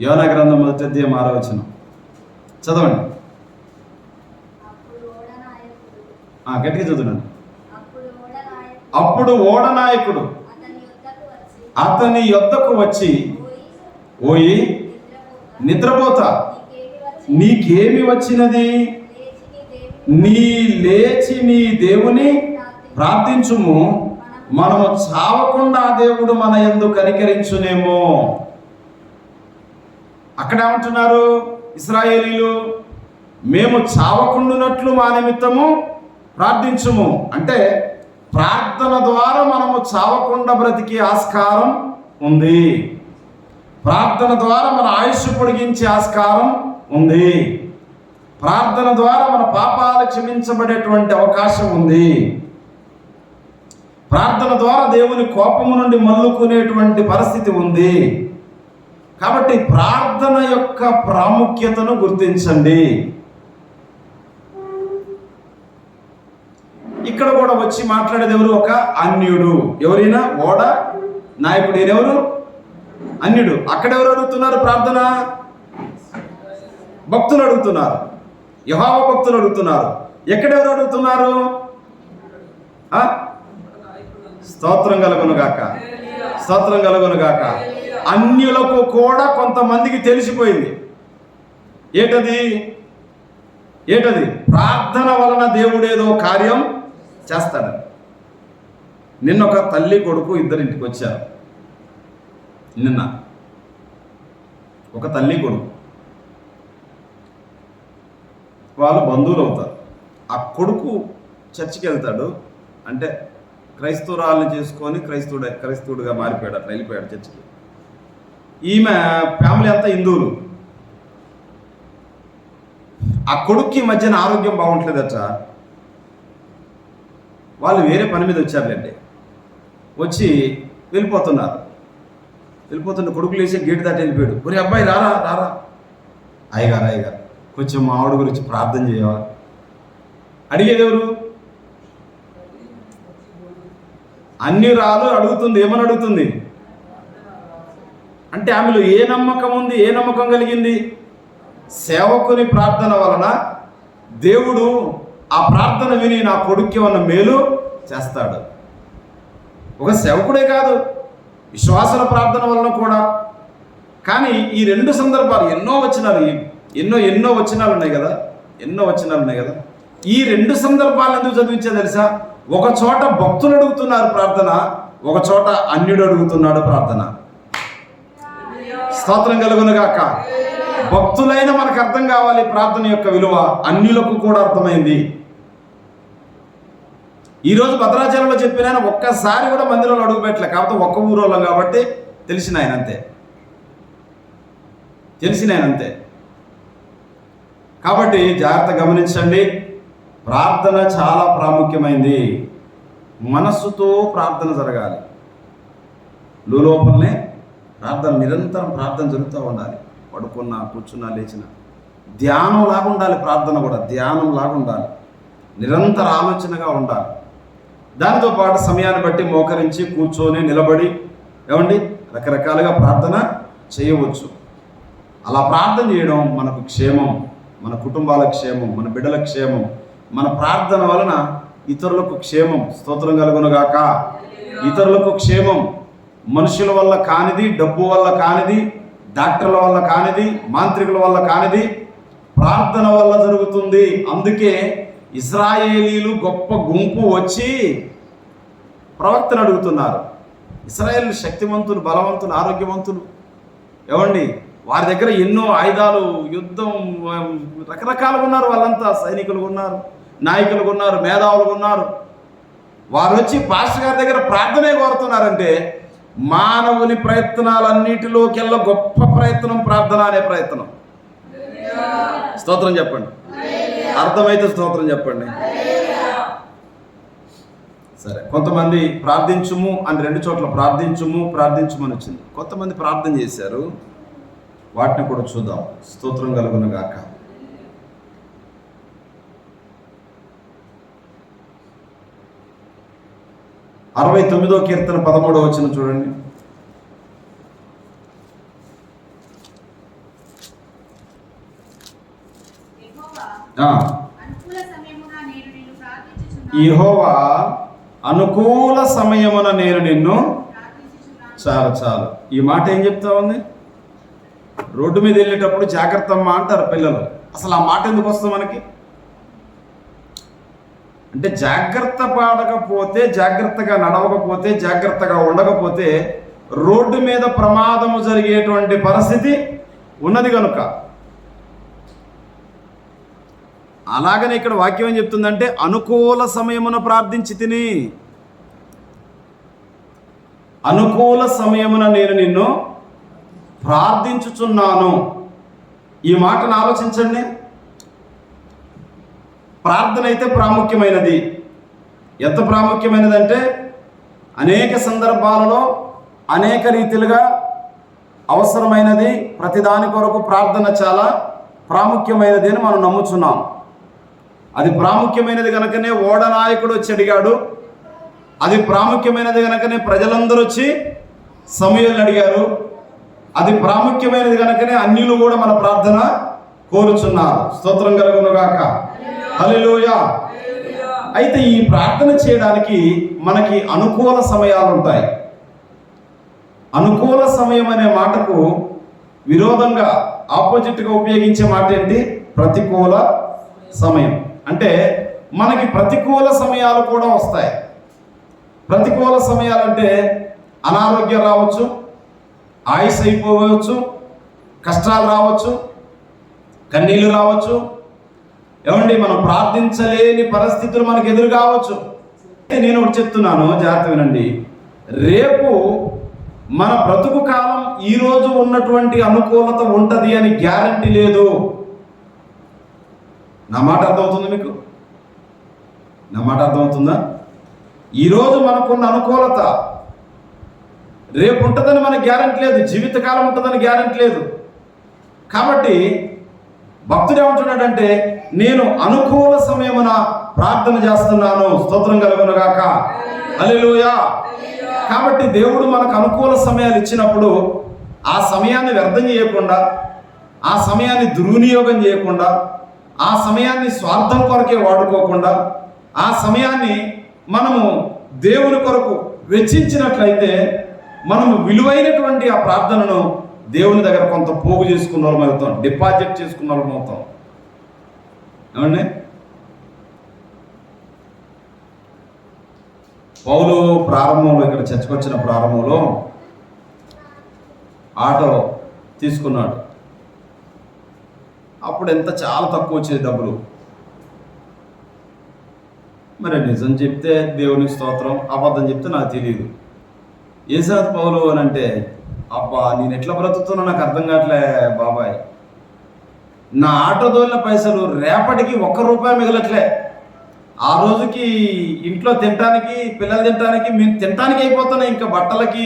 యోన గ్రంథం మొదటి అధ్యాయం ఆరో వచనం. చదవండి. గట్టిగా చదవండి అప్పుడు ఓడనాయకుడు అప్పుడు ఓడనాయకుడు అతని యొద్దకు వచ్చి. పోయి నిద్రపోతా. నీకేమి వచ్చి నీకేమి వచ్చినది? నీ లేచి నీ దేవుని ప్రార్థించు. ప్రార్థించుము. మనము చావకుండా దేవుడు మన ఎందు కనికరించునేమో. అక్కడ ఏమంటున్నారు ఇస్రాయేలీలు మేము చావకుండునట్లు మా నిమిత్తము ప్రార్థించుము. అంటే ప్రార్థన ద్వారా మనము చావకుండా బ్రతికే ఆస్కారం ఉంది. ప్రార్థన ద్వారా మన ఆయుష్ పొడిగించే ఆస్కారం ఉంది. ప్రార్థన ద్వారా మన పాపాలు క్షమించబడేటువంటి అవకాశం ఉంది. ప్రార్థన ద్వారా దేవుని కోపము నుండి మల్లుకునేటువంటి పరిస్థితి ఉంది. కాబట్టి ప్రార్థన యొక్క ప్రాముఖ్యతను గుర్తించండి. ఇక్కడ కూడా వచ్చి మాట్లాడేది ఎవరు? ఒక అన్యుడు. ఎవరైనా? ఓడ? నాయకుడు ఎవరు? అన్యుడు. అక్కడ ఎవరు అడుగుతున్నారు ప్రార్థన? భక్తులు అడుగుతున్నారు. యహావ భక్తులు అడుగుతున్నారు. ఎక్కడెవరు అడుగుతున్నారు? స్తోత్రం కలుగును గాక. స్తోత్రం కలుగును గాక. అన్యులకు కూడా కొంతమందికి తెలిసిపోయింది. ఏటది? ఏటది? ప్రార్థన వలన దేవుడేదో కార్యం చేస్తాడు. నిన్న ఒక తల్లి కొడుకు ఇద్దరింటికి వచ్చారు. నిన్న. ఒక తల్లి కొడుకు. వాళ్ళు బంధువులు అవుతారు. ఆ కొడుకు చర్చికి వెళ్తాడు. అంటే క్రైస్తవురాలను చేసుకొని క్రైస్తవుడు క్రైస్తవుడిగా మారిపోయాడు అట్లా వెళ్ళిపోయాడు చర్చికి. ఈమె ఫ్యామిలీ అంతా హిందువులు. ఆ కొడుక్కి మధ్యన ఆరోగ్యం బాగుంటలేదట. వాళ్ళు వేరే పని మీద వచ్చారులేండి. వచ్చి వెళ్ళిపోతున్నారు. వెళ్ళిపోతున్న కొడుకు లేచి గేటు దాటి వెళ్ళిపోయాడు. ఒరే అబ్బాయి రారా రారా. అయ్యగారు అయ్యగారు కొంచెం మా ఆవిడ గురించి ప్రార్థన చేయవా? అడిగేది ఎవరు? అన్ని రాలు అడుగుతుంది ఏమని అడుగుతుంది? అంటే ఆమెలో ఏ నమ్మకం ఉంది ఏ నమ్మకం కలిగింది? సేవకుని ప్రార్థన వలన దేవుడు ఆ ప్రార్థన విని నా కొడుక్కి ఉన్న మేలు చేస్తాడు. ఒక సేవకుడే కాదు విశ్వాసుల ప్రార్థన వలన కూడా. కానీ ఈ రెండు సందర్భాలు ఎన్నో వచనాలు ఎన్నో ఎన్నో వచనాలు ఉన్నాయి కదా ఎన్నో వచనాలు ఉన్నాయి కదా. ఈ రెండు సందర్భాలు ఎందుకు చదివించా తెలుసా? ఒక చోట భక్తులు అడుగుతున్నారు ప్రార్థన ఒక చోట అన్యుడు అడుగుతున్నాడు ప్రార్థన. స్తోత్రం కలుగునుగాక. భక్తులైన మనకు అర్థం కావాలి ప్రార్థన యొక్క విలువ. అన్యులకు కూడా అర్థమైంది. ఈరోజు భద్రాచలంలో చెప్పిన ఆయన ఒక్కసారి కూడా మందిరంలో అడుగుపెట్టలే కాకపోతే ఒక్క ఊరోళ్ళం కాబట్టి తెలిసిన ఆయన అంతే. తెలిసిన ఆయన అంతే. కాబట్టి జాగ్రత్త గమనించండి. ప్రార్థన చాలా ప్రాముఖ్యమైంది. మనస్సుతో ప్రార్థన జరగాలి. లోపలనే ప్రార్థన నిరంతరం ప్రార్థన జరుగుతూ ఉండాలి. పడుకున్నా కూర్చున్నా లేచిన. ధ్యానం లాగా ఉండాలి ప్రార్థన కూడా ధ్యానం లాగా ఉండాలి నిరంతర ఆలోచనగా ఉండాలి. దానితో పాటు సమయాన్ని బట్టి మోకరించి కూర్చొని నిలబడి ఏమండి? రకరకాలుగా ప్రార్థన చేయవచ్చు. అలా ప్రార్థన చేయడం మనకు క్షేమం మన కుటుంబాల క్షేమం మన బిడ్డల క్షేమం మన ప్రార్థన వలన ఇతరులకు క్షేమం. స్తోత్రం కలుగునుగాక. ఇతరులకు క్షేమం. మనుషుల వల్ల కానిది డబ్బు వల్ల కానిది డాక్టర్ల వల్ల కానిది మాంత్రికుల వల్ల కానిది ప్రార్థన వల్ల జరుగుతుంది. అందుకే ఇస్రాయేలీలు గొప్ప గుంపు వచ్చి ప్రవక్తను అడుగుతున్నారు. ఇస్రాయేల్ శక్తివంతులు బలవంతులు ఆరోగ్యవంతులు. ఏమండి? వారి దగ్గర ఎన్నో ఆయుధాలు యుద్ధం రకరకాలుగా ఉన్నారు. వాళ్ళంతా సైనికులు ఉన్నారు నాయకులు ఉన్నారు మేధావులు ఉన్నారు. వారు వచ్చి పాస్టర్ గారి దగ్గర ప్రార్థనే కోరుతున్నారంటే మానవుని ప్రయత్నాలన్నిటిలోకెల్లా గొప్ప ప్రయత్నం ప్రార్థన అనే ప్రయత్నం. స్తోత్రం చెప్పండి. అర్థమైతే స్తోత్రం చెప్పండి. సరే కొంతమంది ప్రార్థించుము అని రెండు చోట్ల ప్రార్థించుము ప్రార్థించుమని వచ్చింది. కొంతమంది ప్రార్థన చేశారు. వాటిని కూడా చూద్దాం. స్తోత్రం కలుగునగాక గాక. అరవై తొమ్మిదో కీర్తన పదమూడో వచ్చిన చూడండి. ఇహోవా అనుకూల సమయమున నేను నిన్ను చాలు చాలు. ఈ మాట ఏం చెప్తా ఉంది? రోడ్డు మీద వెళ్ళేటప్పుడు జాగ్రత్త అమ్మ అంటారు పిల్లలు. అసలు ఆ మాట ఎందుకు వస్తుంది మనకి? అంటే జాగ్రత్త పడకపోతే జాగ్రత్తగా నడవకపోతే జాగ్రత్తగా ఉండకపోతే రోడ్డు మీద ప్రమాదము జరిగేటువంటి పరిస్థితి ఉన్నది కనుక అలాగనే ఇక్కడ వాక్యం ఏం చెప్తుందంటే అనుకూల సమయమున ప్రార్థించి తిని. అనుకూల సమయమున నేను నిన్ను ప్రార్థించుచున్నాను. ఈ మాటను ఆలోచించండి. ప్రార్థన అయితే ప్రాముఖ్యమైనది. ఎంత ప్రాముఖ్యమైనదంటే అనేక సందర్భాలలో అనేక రీతిలుగా అవసరమైనది ప్రతిదాని కొరకు ప్రార్థన చాలా ప్రాముఖ్యమైనది అని మనం నమ్ముచున్నాం. అది ప్రాముఖ్యమైనది కనుకనే ఓడ నాయకుడు వచ్చి అడిగాడు. అది ప్రాముఖ్యమైనది కనుకనే ప్రజలందరూ వచ్చి సమయాలు అడిగారు. అది ప్రాముఖ్యమైనది కనుకనే అన్యులు కూడా మన ప్రార్థన కోరుచున్నారు. స్తోత్రం కలుగునుగాక. హలోయా అయితే ఈ ప్రార్థన చేయడానికి మనకి అనుకూల సమయాలు ఉంటాయి. అనుకూల సమయం అనే మాటకు విరోధంగా ఆపోజిట్గా ఉపయోగించే మాట ఏంటి? ప్రతికూల సమయం. అంటే మనకి ప్రతికూల సమయాలు కూడా వస్తాయి. ప్రతికూల సమయాలంటే అనారోగ్యం రావచ్చు ఆయుస్ అయిపోవచ్చు కష్టాలు రావచ్చు కన్నీళ్ళు రావచ్చు ఏమండి మనం ప్రార్థించలేని పరిస్థితులు మనకు ఎదురు కావచ్చు. నేను ఒకటి చెప్తున్నాను జాగ్రత్త వినండి. రేపు మన బ్రతుకు కాలం ఈ రోజు ఉన్నటువంటి అనుకూలత ఉంటుంది అని గ్యారంటీ లేదు. నా మాట అర్థమవుతుంది మీకు? నా మాట అర్థమవుతుందా? ఈరోజు మనకున్న అనుకూలత రేపు ఉంటుందని మనకు గ్యారంటీ లేదు జీవితకాలం ఉంటుందని గ్యారంటీ లేదు. కాబట్టి భక్తుడు ఏమంటున్నాడంటే నేను అనుకూల సమయమున ప్రార్థన చేస్తున్నాను. స్తోత్రం కలుగును గాక కాబట్టి దేవుడు మనకు అనుకూల సమయాలు ఇచ్చినప్పుడు ఆ సమయాన్ని వ్యర్థం చేయకుండా ఆ సమయాన్ని దుర్వినియోగం చేయకుండా ఆ సమయాన్ని స్వార్థం కొరకే వాడుకోకుండా ఆ సమయాన్ని మనము దేవుని కొరకు వెచ్చించినట్లయితే మనము విలువైనటువంటి ఆ ప్రార్థనను దేవుని దగ్గర కొంత పోగు చేసుకున్న వాళ్ళం అవుతాం డిపాజిట్ చేసుకున్న వాళ్ళం అవుతాం. ఏమండి? పౌలు ప్రారంభంలో ఇక్కడ చచ్చకొచ్చిన ప్రారంభంలో ఆటో తీసుకున్నాడు. అప్పుడు ఎంత చాలా తక్కువ వచ్చేది డబ్బులు. మరి నిజం చెప్తే దేవునికి స్తోత్రం అబద్ధం చెప్తే నాకు తెలియదు. ఏసాద్ పౌలు అని అంటే అబ్బా నేను ఎట్లా బ్రతుకుతున్నా నాకు అర్థం కావట్లే బాబాయ్. నా ఆటో దోలిన పైసలు రేపటికి ఒక్క రూపాయి మిగలట్లే. ఆ రోజుకి ఇంట్లో తినటానికి పిల్లలు తినటానికి మేము తినటానికి అయిపోతున్నాయి ఇంకా బట్టలకి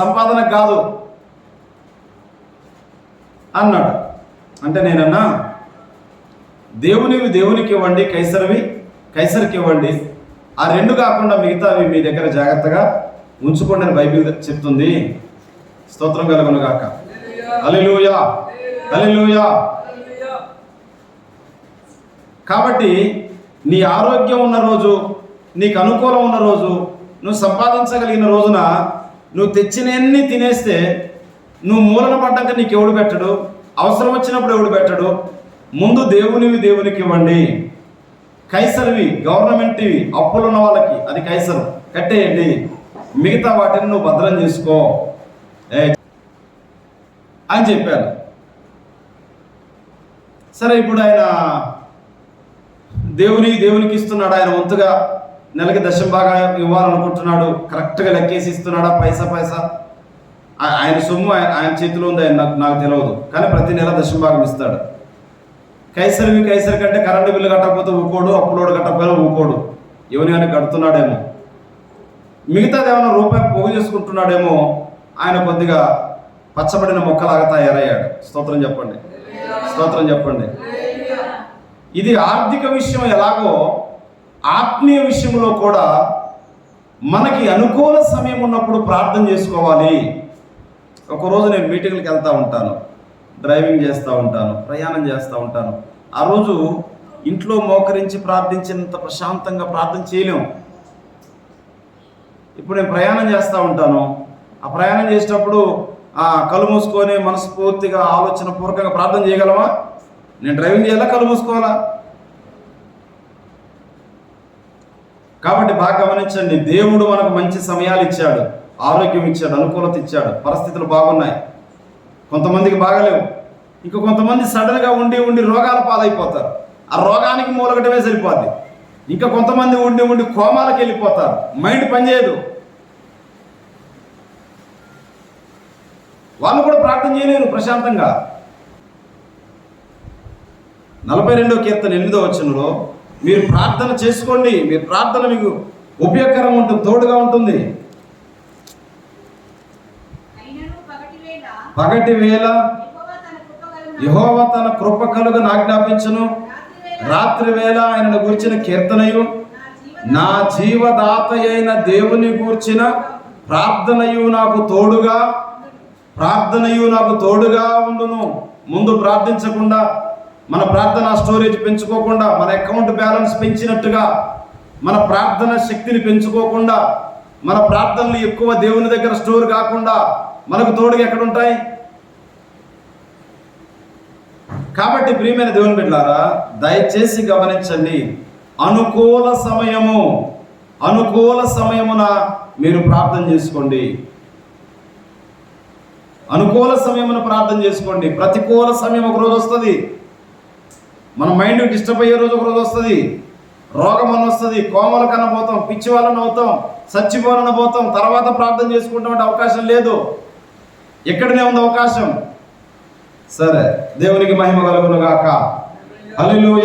సంపాదన కాదు. అన్నాడు. అంటే నేనన్నా దేవునివి దేవునికి ఇవ్వండి కైసరవి కైసరికి ఇవ్వండి. ఆ రెండు కాకుండా మిగతావి మీ దగ్గర జాగ్రత్తగా ఉంచుకోండి అని బైబిల్ చెప్తుంది. స్తోత్రం కలుగును గాక హల్లెలూయా హల్లెలూయా. కాబట్టి నీ ఆరోగ్యం ఉన్న రోజు నీకు అనుకూలం ఉన్న రోజు నువ్వు సంపాదించగలిగిన రోజున నువ్వు తెచ్చినన్ని తినేస్తే నువ్వు మూలన పడ్డాక నీకు ఎవడు పెట్టడు? అవసరం వచ్చినప్పుడు ఎవడు పెట్టడు? ముందు దేవునివి దేవునికి ఇవ్వండి. కైసరివి గవర్నమెంట్వి అప్పులు ఉన్న వాళ్ళకి అది కైసరు. కట్టేయండి. మిగతా వాటిని నువ్వు భద్రం చేసుకో. అని చెప్పారు సరే ఇప్పుడు ఆయన దేవుని దేవునికి ఇస్తున్నాడు. ఆయన వంతుగా నెలకి దశం బాగా ఇవ్వాలనుకుంటున్నాడు. కరెక్ట్గా లెక్కేసి ఇస్తున్నాడా? పైసా పైసా? ఆయన సొమ్ము ఆయన ఆయన చేతిలో ఉంది. ఆయన నాకు నాకు తెలియదు కానీ ప్రతి నెల దశం భాగం ఇస్తాడు. కైసరివి కైసరి కంటే కరెంటు బిల్లు కట్టకపోతే ఊకోడు. అప్పులోడు కట్టకపోయినా ఊకోడు. ఎవరి కానీ కడుతున్నాడేమో. మిగతాది ఏమైనా రూపాయి పోగు చేసుకుంటున్నాడేమో ఆయన కొద్దిగా పచ్చబడిన మొక్కలాగా తయారయ్యాడు. స్తోత్రం చెప్పండి. స్తోత్రం చెప్పండి. ఇది ఆర్థిక విషయం ఎలాగో ఆత్మీయ విషయంలో కూడా మనకి అనుకూల సమయం ఉన్నప్పుడు ప్రార్థన చేసుకోవాలి. ఒకరోజు నేను మీటింగ్లకు వెళ్తూ ఉంటాను. డ్రైవింగ్ చేస్తూ ఉంటాను. ప్రయాణం చేస్తూ ఉంటాను. ఆ రోజు ఇంట్లో మోకరించి ప్రార్థించినంత ప్రశాంతంగా ప్రార్థన చేయలేము ఇప్పుడు నేను ప్రయాణం చేస్తూ ఉంటాను. ఆ ప్రయాణం చేసేటప్పుడు ఆ కళ్ళు మూసుకొని మనస్ఫూర్తిగా ఆలోచన పూర్వకంగా ప్రార్థన చేయగలమా నేను డ్రైవింగ్ చేయాలా? కళ్ళు మూసుకోవాలా? కాబట్టి బాగా గమనించండి. దేవుడు మనకు మంచి సమయాలు ఇచ్చాడు ఆరోగ్యం ఇచ్చాడు అనుకూలత ఇచ్చాడు పరిస్థితులు బాగున్నాయి. కొంతమందికి బాగలేవు. ఇంకా కొంతమంది సడన్గా ఉండి ఉండి రోగాల పాలైపోతారు. ఆ రోగానికి మూలగటమే సరిపోద్ది. ఇంకా కొంతమంది ఉండి ఉండి కోమాలకు వెళ్ళిపోతారు. మైండ్ పనిచేయదు వాళ్ళు కూడా ప్రార్థన చేయలేరు ప్రశాంతంగా. నలభై రెండో కీర్తన ఎనిమిదో వచనంలో మీరు ప్రార్థన చేసుకోండి మీరు ప్రార్థన మీకు ఉపయోగకరంగా ఉంటుంది తోడుగా ఉంటుంది. పగటి వేళ యెహోవా తన కృప కలుగు ఆజ్ఞాపించును. రాత్రి వేళ రాత్రి వేళ ఆయనను గురించిన కీర్తనయు నా జీవదాత అయిన దేవుని గూర్చిన ప్రార్థనయు నాకు తోడుగా. ప్రార్థనయు నాకు తోడుగా ఉండును. ముందు ప్రార్థించకుండా మన ప్రార్థన స్టోరేజ్ పెంచుకోకుండా మన అకౌంట్ బ్యాలెన్స్ పెంచినట్టుగా మన ప్రార్థన శక్తిని పెంచుకోకుండా మన ప్రార్థనలు ఎక్కువ దేవుని దగ్గర స్టోర్ కాకుండా మనకు తోడుగా ఎక్కడ ఉంటాయి కాబట్టి ప్రియమైన దేవుని బిడ్డారా దయచేసి గమనించండి. అనుకూల సమయము అనుకూల సమయమున మీరు ప్రార్థన చేసుకోండి. అనుకూల సమయమున ప్రార్థన చేసుకోండి. ప్రతికూల సమయం ఒక రోజు వస్తుంది. మన మైండ్ డిస్టర్బ్ అయ్యే రోజు ఒక రోజు వస్తుంది. రోగం అని వస్తుంది. కోమల కనబోతాం పిచ్చి వాళ్ళని అవుతాం చచ్చిపోవాలని పోతాం. తర్వాత ప్రార్థన చేసుకుంటామంటే అవకాశం లేదు. ఎక్కడనే ఉంది అవకాశం? సరే దేవునికి మహిమ కలుగును గాక హలో